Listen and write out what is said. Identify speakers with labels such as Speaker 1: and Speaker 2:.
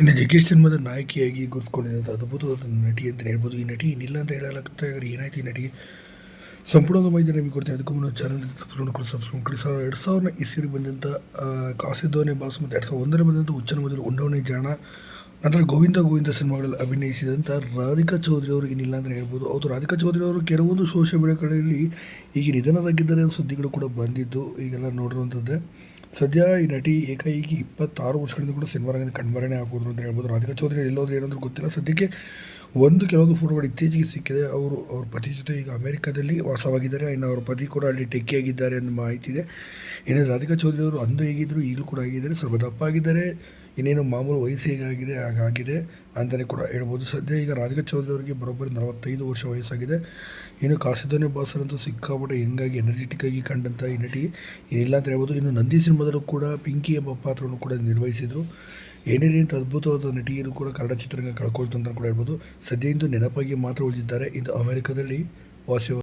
Speaker 1: ಇನ್ನು ಜಗ್ಗೇಶ್ ಸಿನಿಮಾದ ನಾಯಕಿಯಾಗಿ ಗುರುತಿಸ್ಕೊಂಡಿದ್ದಂಥ ಅದ್ಭುತವಾದ ನಟಿ ಅಂತ ಹೇಳ್ಬೋದು. ಈ ನಟಿ ಏನಿಲ್ಲ ಅಂತ ಹೇಳಲಾಗ್ತಾ ಇದ್ದಾರೆ ಏನಾಯ್ತು ಈ ನಟಿ ಸಂಪೂರ್ಣ ಮಾಹಿತಿ ನಿಮಗೆ ಕೊಡ್ತೀನಿ. ಅದಕ್ಕೂ ಮುನ್ನ ಚಾನಲ್ ಸಬ್ಸ್ಕ್ರೈಬ್ ಮಾಡಿ ಸಬ್ಸ್ಕ್ರೈಬ್ ಮಾಡಿ ಸಾವಿರ ಎರಡು ಸಾವಿರದ ಇಸ್ವಿ ಬಂದಂಥ ಕಾಸಿದ್ದೋನೆ ಬಾಸು ಮತ್ತು ಎರಡು ಸಾವಿರದ ಒಂದರಲ್ಲಿ ಬಂದಂಥ ಉಚ್ಚನ ಮೊದಲು ಉಂಡವನೇ ಜಾಣ. ನಂತರ ಗೋವಿಂದ ಗೋವಿಂದ ಸಿನಿಮಾಗಳಲ್ಲಿ ಅಭಿನಯಿಸಿದಂಥ ರಾಧಿಕಾ ಚೌಧರಿ ಅವರು ಏನಿಲ್ಲ ಅಂತ ಹೇಳ್ಬೋದು. ಹೌದು, ರಾಧಿಕಾ ಚೌಧರಿ ಅವರು ಕೆಲವೊಂದು ಸೋಷಿಯಲ್ ಮೀಡಿಯಾಗಳಲ್ಲಿ ಈಗ ನಿಧನರಾಗಿದ್ದಾರೆ ಅನ್ನೋ ಸುದ್ದಿಗಳು ಕೂಡ ಬಂದಿದ್ದು. ಈಗೆಲ್ಲ ನೋಡಿರುವಂಥದ್ದೇ. ಸದ್ಯ ಈ ನಟಿ ಏಕೈಕಿ ಇಪ್ಪತ್ತಾರು ವರ್ಷಗಳಿಂದ ಕೂಡ ಸಿನಿಮಾ ರಂಗದಲ್ಲಿ ಕಣ್ಮರಣೆ ಆಗೋದು ಅಂತ ಹೇಳ್ಬೋದು. ರಾಧಿಕಾ ಚೌಧರಿ ಎಲ್ಲೋದ್ರೆ ಏನಾದರೂ ಗೊತ್ತಿಲ್ಲ. ಸದ್ಯಕ್ಕೆ ಒಂದು ಕೆಲವೊಂದು ಫೋಟೋಗಳು ಇತ್ತೀಚೆಗೆ ಸಿಕ್ಕಿದೆ. ಅವರು, ಅವ್ರ ಪತಿ ಜೊತೆ ಈಗ ಅಮೆರಿಕಾದಲ್ಲಿ ವಾಸವಾಗಿದ್ದಾರೆ. ಇನ್ನು ಅವ್ರ ಪತಿ ಕೂಡ ಅಲ್ಲಿ ಟೆಕ್ಕಿಯಾಗಿದ್ದಾರೆ ಅನ್ನೋ ಮಾಹಿತಿ ಇದೆ. ಇನ್ನು ರಾಧಿಕಾ ಚೌಧರಿ ಅವರು ಅಂದು ಹೇಗಿದ್ದರು ಈಗಲೂ ಕೂಡ ಆಗಿದ್ದಾರೆ ಸ್ವಲ್ಪ ದಪ್ಪ ಆಗಿದ್ದಾರೆ. ಇನ್ನೇನು ಮಾಮೂಲು ವಯಸ್ಸು ಹೇಗಾಗಿದೆ ಹಾಗಾಗಿದೆ ಅಂತಲೇ ಕೂಡ ಹೇಳ್ಬೋದು. ಸದ್ಯ ಈಗ ರಾಧಿಕಾ ಚೌಧರಿ ಅವರಿಗೆ ಬರೋಬ್ಬರಿ ನಲವತ್ತೈದು ವರ್ಷ ವಯಸ್ಸಾಗಿದೆ. ಇನ್ನು ಕಾಸಿದ್ದೋನೆ ಬಾಸರಂತೂ ಸಿಕ್ಕಾಪಟ್ಟೆ ಹೆಂಗಾಗಿ ಎನರ್ಜೆಟಿಕ್ ಆಗಿ ಕಂಡಂಥ ಈ ನಟಿ ಏನಿಲ್ಲ ಅಂತ ಹೇಳ್ಬೋದು. ಇನ್ನು ನಂದಿ ಸಿನಿಮಾದಲ್ಲೂ ಕೂಡ ಪಿಂಕಿ ಎಂಬ ಪಾತ್ರವನ್ನು ಕೂಡ ನಿರ್ವಹಿಸಿದರು. ಏನೇ ರೀತಿ ಅದ್ಭುತವಾದ ನಟಿಯನ್ನು ಕೂಡ ಕನ್ನಡ ಚಿತ್ರರಂಗ ಕಳ್ಕೊಳ್ತು ಅಂತ ಕೂಡ ಹೇಳ್ಬೋದು. ಸದ್ಯ ಇಂದು ನೆನಪಾಗಿ ಮಾತ್ರ ಉಳಿದಿದ್ದಾರೆ. ಇದು ಅಮೆರಿಕದಲ್ಲಿ ವಾಸಿ